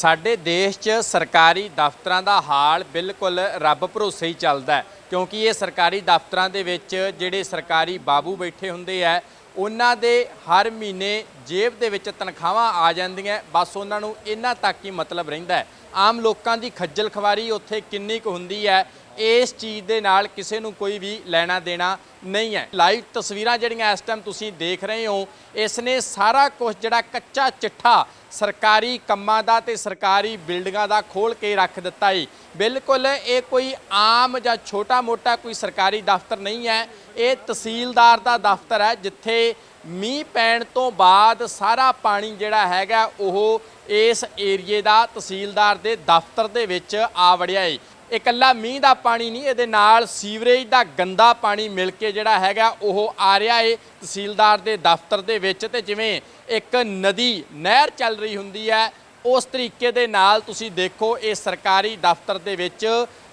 ਸਾਡੇ ਦੇਸ਼ 'ਚ ਸਰਕਾਰੀ ਦਫ਼ਤਰਾਂ ਦਾ ਹਾਲ ਬਿਲਕੁਲ ਰੱਬ ਭਰੋਸੇ ਹੀ ਚੱਲਦਾ ਹੈ, ਕਿਉਂਕਿ ਇਹ ਸਰਕਾਰੀ ਦਫ਼ਤਰਾਂ ਦੇ ਵਿੱਚ ਜਿਹੜੇ ਸਰਕਾਰੀ ਬਾਬੂ ਬੈਠੇ ਹੁੰਦੇ ਆ, ਉਹਨਾਂ ਦੇ ਹਰ ਮਹੀਨੇ ਜੇਬ ਦੇ ਵਿੱਚ ਤਨਖਾਹਾਂ ਆ ਜਾਂਦੀਆਂ, ਬਸ ਉਹਨਾਂ ਨੂੰ ਇਹਨਾਂ ਤੱਕ ਹੀ ਮਤਲਬ ਰਹਿੰਦਾ ਆਮ ਲੋਕਾਂ ਦੀ ਖੱਜਲ ਖਵਾਰੀ ਉੱਥੇ ਕਿੰਨੀ ਕੁ ਹੁੰਦੀ ਹੈ ਇਸ ਚੀਜ਼ ਦੇ ਨਾਲ ਕਿਸੇ ਨੂੰ ਕੋਈ ਵੀ ਲੈਣਾ ਦੇਣਾ ਨਹੀਂ ਹੈ। ਲਾਈਵ ਤਸਵੀਰਾਂ ਜਿਹੜੀਆਂ ਇਸ ਟਾਈਮ ਤੁਸੀਂ ਦੇਖ ਰਹੇ ਹੋ ਇਸ ਨੇ ਸਾਰਾ ਕੁਝ ਜਿਹੜਾ ਕੱਚਾ ਚਿੱਠਾ ਸਰਕਾਰੀ ਕੰਮਾਂ ਦਾ ਤੇ ਸਰਕਾਰੀ ਬਿਲਡਿੰਗਾਂ ਦਾ ਖੋਲ ਕੇ ਰੱਖ ਦਿੱਤਾ ਏ। ਬਿਲਕੁਲ ਇਹ ਕੋਈ ਆਮ ਜਾਂ ਛੋਟਾ-ਮੋਟਾ ਕੋਈ ਸਰਕਾਰੀ ਦਫ਼ਤਰ ਨਹੀਂ ਹੈ। ਇਹ ਤਹਿਸੀਲਦਾਰ ਦਾ ਦਫ਼ਤਰ ਹੈ, ਜਿੱਥੇ ਮੀਂਹ ਪੈਣ ਤੋਂ ਬਾਅਦ ਸਾਰਾ ਪਾਣੀ ਜਿਹੜਾ ਹੈਗਾ ਉਹ ਇਸ ਏਰੀਏ ਦਾ ਤਹਿਸੀਲਦਾਰ ਦੇ ਦਫ਼ਤਰ ਦੇ ਵਿੱਚ ਆ ਵੜਿਆ ਏ। ਇਕੱਲਾ ਮੀਂਹ ਦਾ ਪਾਣੀ ਨਹੀਂ, ਇਹਦੇ ਨਾਲ ਸੀਵਰੇਜ ਦਾ ਗੰਦਾ ਪਾਣੀ ਮਿਲ ਕੇ ਜਿਹੜਾ ਹੈਗਾ, ਉਹ ਆ ਰਿਹਾ ਏ ਤਹਿਸੀਲਦਾਰ ਦੇ ਦਫ਼ਤਰ ਦੇ ਵਿੱਚ ਤੇ ਜਿਵੇਂ ਇੱਕ ਨਦੀ, ਨਹਿਰ ਚੱਲ ਰਹੀ ਹੁੰਦੀ ਹੈ, ਉਸ ਤਰੀਕੇ ਦੇ ਨਾਲ ਤੁਸੀਂ ਦੇਖੋ, ਇਹ ਸਰਕਾਰੀ ਦਫ਼ਤਰ ਦੇ ਵਿੱਚ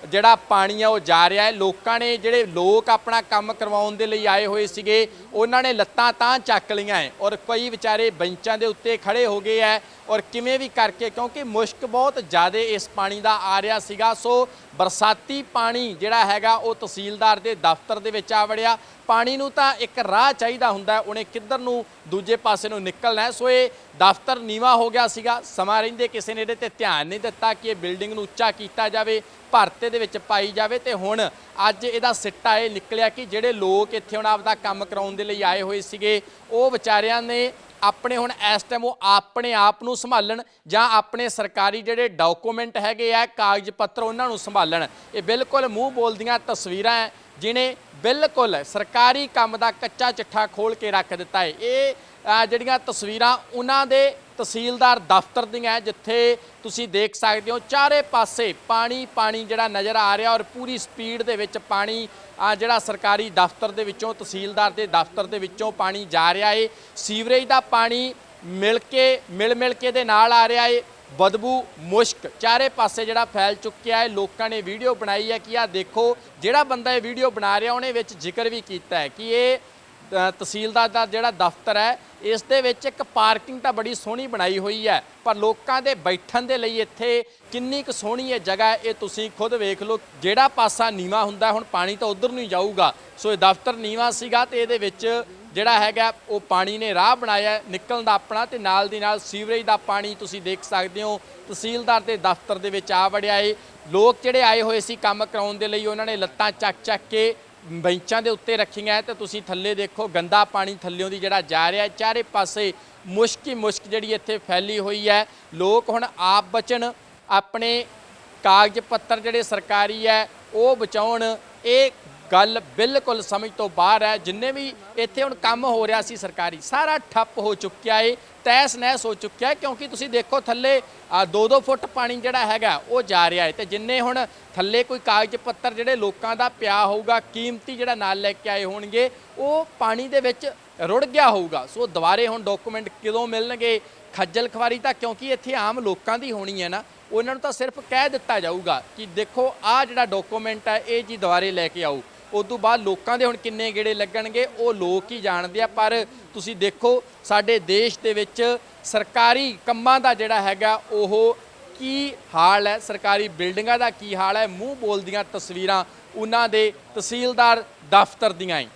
ਜਿਹੜਾ ਪਾਣੀ ਆ ਉਹ ਜਾ ਰਿਹਾ ਹੈ। ਲੋਕਾਂ ਨੇ ਜਿਹੜੇ ਲੋਕ ਆਪਣਾ ਕੰਮ ਕਰਵਾਉਣ ਦੇ ਲਈ ਆਏ ਹੋਏ ਸੀਗੇ, ਉਹਨਾਂ ਨੇ ਲੱਤਾਂ ਤਾਂ ਚੱਕ ਲਈਆਂ ਹੈ ਔਰ ਕਈ ਵਿਚਾਰੇ ਬੈਂਚਾਂ ਦੇ ਉੱਤੇ ਖੜੇ ਹੋ ਗਏ ਹੈ ਔਰ ਕਿਵੇਂ ਵੀ ਕਰਕੇ, ਕਿਉਂਕਿ ਮੁਸ਼ਕ ਬਹੁਤ ਜ਼ਿਆਦਾ ਇਸ ਪਾਣੀ ਦਾ ਆ ਰਿਹਾ ਸੀਗਾ। ਸੋ ਬਰਸਾਤੀ ਪਾਣੀ ਜਿਹੜਾ ਹੈਗਾ, ਉਹ ਤਹਿਸੀਲਦਾਰ ਦੇ ਦਫ਼ਤਰ ਦੇ ਵਿੱਚ ਆ ਵੜਿਆ। ਪਾਣੀ ਨੂੰ ਤਾਂ ਇੱਕ ਰਾਹ ਚਾਹੀਦਾ ਹੁੰਦਾ ਉਹਨੇ ਕਿੱਧਰ ਨੂੰ ਦੂਜੇ ਪਾਸੇ ਨੂੰ ਨਿਕਲਣਾ ਸੋ ਇਹ ਦਫ਼ਤਰ ਨੀਵਾ ਹੋ ਗਿਆ ਸੀਗਾ। ਸਮਾਂ ਰਹਿੰਦੇ ਕਿਸੇ ਨੇ ਇਹਦੇ ਤੇ ਧਿਆਨ ਨਹੀਂ ਦਿੱਤਾ ਕਿ ਇਹ ਬਿਲਡਿੰਗ ਨੂੰ ਉੱਚਾ ਕੀਤਾ ਜਾਵੇ। ਭਾਰਤ ਦੇ ਵਿੱਚ ਪਾਈ ਜਾਵੇ ਤੇ ਹੁਣ ਅੱਜ ਇਹਦਾ ਸਿੱਟਾ ਇਹ ਨਿਕਲਿਆ ਕਿ ਜਿਹੜੇ ਲੋਕ ਇੱਥੇ ਹੁਣ ਆਪਦਾ ਕੰਮ ਕਰਾਉਣ ਦੇ ਲਈ ਆਏ ਹੋਏ ਸੀਗੇ, ਉਹ ਵਿਚਾਰਿਆਂ ਨੇ ਆਪਣੇ ਹੁਣ ਇਸ ਟਾਈਮ ਉਹ ਆਪਣੇ ਆਪ ਨੂੰ ਸੰਭਾਲਣ ਜਾਂ ਆਪਣੇ ਸਰਕਾਰੀ ਜਿਹੜੇ ਡਾਕੂਮੈਂਟ ਹੈਗੇ ਆ, ਕਾਗਜ਼ ਪੱਤਰ ਉਹਨਾਂ ਨੂੰ ਸੰਭਾਲਣ। ਇਹ ਬਿਲਕੁਲ ਮੂੰਹ ਬੋਲਦੀਆਂ ਤਸਵੀਰਾਂ ਹੈ ਜਿਨੇ ਬਿਲਕੁਲ ਸਰਕਾਰੀ ਕੰਮ ਦਾ ਕੱਚਾ ਚਿੱਠਾ ਖੋਲ ਕੇ ਰੱਖ ਦਿੱਤਾ ਹੈ। ਇਹ ਜਿਹੜੀਆਂ ਤਸਵੀਰਾਂ ਉਹਨਾਂ ਦੇ ਤਹਿਸੀਲਦਾਰ ਦਫ਼ਤਰ ਦੀਆਂ ਜਿੱਥੇ ਤੁਸੀਂ ਦੇਖ ਸਕਦੇ ਹੋ, ਚਾਰੇ ਪਾਸੇ ਪਾਣੀ ਪਾਣੀ ਜਿਹੜਾ ਨਜ਼ਰ ਆ ਰਿਹਾ ਔਰ ਪੂਰੀ ਸਪੀਡ ਦੇ ਵਿੱਚ ਪਾਣੀ ਜਿਹੜਾ ਸਰਕਾਰੀ ਦਫ਼ਤਰ ਦੇ ਵਿੱਚੋਂ, ਤਹਿਸੀਲਦਾਰ ਦੇ ਦਫ਼ਤਰ ਦੇ ਵਿੱਚੋਂ ਪਾਣੀ ਜਾ ਰਿਹਾ ਏ ਸੀਵਰੇਜ ਦਾ ਪਾਣੀ ਮਿਲ ਕੇ ਮਿਲ ਮਿਲ ਕੇ ਦੇ ਨਾਲ ਆ ਰਿਹਾ ਏ ਬਦਬੂ ਮੁਸ਼ਕ। ਚਾਰੇ ਪਾਸੇ ਜਿਹੜਾ ਫੈਲ ਚੁੱਕਿਆ ਹੈ, ਲੋਕਾਂ ਨੇ ਵੀਡੀਓ ਬਣਾਈ ਹੈ ਕਿ ਆ ਦੇਖੋ, ਜਿਹੜਾ ਬੰਦਾ ਇਹ ਵੀਡੀਓ ਬਣਾ ਰਿਹਾ, ਉਹਨੇ ਵਿੱਚ ਜ਼ਿਕਰ ਵੀ ਕੀਤਾ ਹੈ ਕਿ ਇਹ ਤਹਿਸੀਲਦਾਰ ਦਾ ਜਿਹੜਾ ਦਫ਼ਤਰ ਹੈ, ਇਸ ਦੇ ਵਿੱਚ ਇੱਕ ਪਾਰਕਿੰਗ ਤਾਂ ਬੜੀ ਸੋਹਣੀ ਬਣਾਈ ਹੋਈ ਹੈ, ਪਰ ਲੋਕਾਂ ਦੇ ਬੈਠਣ ਦੇ ਲਈ ਇੱਥੇ ਕਿੰਨੀ ਕੁ ਸੋਹਣੀ ਇਹ ਜਗ੍ਹਾ ਇਹ ਤੁਸੀਂ ਖੁਦ ਵੇਖ ਲਓ, ਜਿਹੜਾ ਪਾਸਾ ਨੀਵਾ ਹੁੰਦਾ, ਹੁਣ ਪਾਣੀ ਤਾਂ ਉਧਰ ਨੂੰ ਹੀ ਜਾਊਗਾ। ਸੋ ਇਹ ਦਫ਼ਤਰ ਨੀਵਾ ਸੀਗਾ ਤੇ ਇਹਦੇ ਵਿੱਚ ਜਿਹੜਾ ਹੈਗਾ, ਉਹ ਪਾਣੀ ਨੇ ਰਾਹ ਬਣਾਇਆ ਨਿਕਲਣ ਦਾ ਆਪਣਾ ਤੇ ਨਾਲ ਦੀ ਨਾਲ ਸੀਵਰੇਜ ਦਾ ਪਾਣੀ ਤੁਸੀਂ ਦੇਖ ਸਕਦੇ ਹੋ। ਤਹਿਸੀਲਦਾਰ ਦੇ ਦਫ਼ਤਰ ਦੇ ਵਿੱਚ ਆ ਵੜਿਆ ਏ। ਲੋਕ ਜਿਹੜੇ ਆਏ ਹੋਏ ਸੀ ਕੰਮ ਕਰਾਉਣ ਦੇ ਲਈ, ਉਹਨਾਂ ਨੇ ਲੱਤਾਂ ਚੱਕ ਚੱਕ ਕੇ ਬੈਂਚਾਂ ਦੇ ਉੱਤੇ ਰੱਖੀਆਂ ਹੈ ਤੇ ਤੁਸੀਂ ਥੱਲੇ ਦੇਖੋ, ਗੰਦਾ ਪਾਣੀ ਥੱਲਿਓਂ ਦੀ ਜਿਹੜਾ ਜਾ ਰਿਹਾ ਚਾਰੇ ਪਾਸੇ ਮੁਸ਼ਕ ਹੀ ਮੁਸ਼ਕ ਜਿਹੜੀ ਇੱਥੇ ਫੈਲੀ ਹੋਈ ਹੈ। ਲੋਕ ਹੁਣ ਆਪ ਬਚਣ, ਆਪਣੇ ਕਾਗਜ਼ ਪੱਤਰ ਜਿਹੜੇ ਸਰਕਾਰੀ ਹੈ, ਉਹ ਬਚਾਉਣ, ਇਹ ਗੱਲ ਬਿਲਕੁਲ ਸਮਝ ਤੋਂ ਬਾਹਰ ਹੈ, ਜਿੰਨੇ ਵੀ ਇੱਥੇ ਹੁਣ ਕੰਮ ਹੋ ਰਿਹਾ ਸੀ ਸਰਕਾਰੀ, ਸਾਰਾ ਠੱਪ ਹੋ ਚੁੱਕਿਆ ਏ ਤੈਸ ਨਹਿਸ ਹੋ ਚੁੱਕਿਆ ਕਿਉਂਕਿ ਤੁਸੀਂ ਦੇਖੋ ਥੱਲੇ 2-2 ਫੁੱਟ ਪਾਣੀ ਜਿਹੜਾ ਹੈਗਾ, ਉਹ ਜਾ ਰਿਹਾ ਹੈ ਤੇ ਜਿੰਨੇ ਹੁਣ ਥੱਲੇ ਕੋਈ ਕਾਗਜ਼ ਪੱਤਰ ਜਿਹੜੇ ਲੋਕਾਂ ਦਾ ਪਿਆ ਹੋਊਗਾ, ਕੀਮਤੀ ਜਿਹੜਾ ਨਾਲ ਲੈ ਕੇ ਆਏ ਹੋਣਗੇ, ਉਹ ਪਾਣੀ ਦੇ ਵਿੱਚ ਰੁੜ ਗਿਆ ਹੋਊਗਾ। ਸੋ ਦੁਬਾਰੇ ਹੁਣ ਡਾਕੂਮੈਂਟ ਕਦੋਂ ਮਿਲਣਗੇ, ਖੱਜਲ ਖਵਾਰੀ ਤਾਂ ਕਿਉਂਕਿ ਇੱਥੇ ਆਮ ਲੋਕਾਂ ਦੀ ਹੋਣੀ ਹੈ ਨਾ, ਉਹਨਾਂ ਨੂੰ ਤਾਂ ਸਿਰਫ ਕਹਿ ਦਿੱਤਾ ਜਾਊਗਾ ਕਿ ਦੇਖੋ ਆਹ ਜਿਹੜਾ ਡਾਕੂਮੈਂਟ ਹੈ, ਇਹ ਜੀ ਦੁਬਾਰੇ ਲੈ ਕੇ ਆਓ। ਉਸ ਤੋਂ ਬਾਅਦ ਲੋਕਾਂ ਦੇ ਹੁਣ ਕਿੰਨੇ ਗੇੜੇ ਲੱਗਣਗੇ, ਉਹ ਲੋਕ ਹੀ ਜਾਣਦੇ ਆ। ਪਰ ਤੁਸੀਂ ਦੇਖੋ, ਸਾਡੇ ਦੇਸ਼ ਦੇ ਵਿੱਚ ਸਰਕਾਰੀ ਕੰਮਾਂ ਦਾ ਜਿਹੜਾ ਹੈਗਾ, ਉਹ ਕੀ ਹਾਲ ਹੈ? ਸਰਕਾਰੀ ਬਿਲਡਿੰਗਾਂ ਦਾ ਕੀ ਹਾਲ ਹੈ? ਮੂੰਹ ਬੋਲਦੀਆਂ ਤਸਵੀਰਾਂ ਉਹਨਾਂ ਦੇ ਤਹਿਸੀਲਦਾਰ ਦਫ਼ਤਰ ਦੀਆਂ ਹੀ।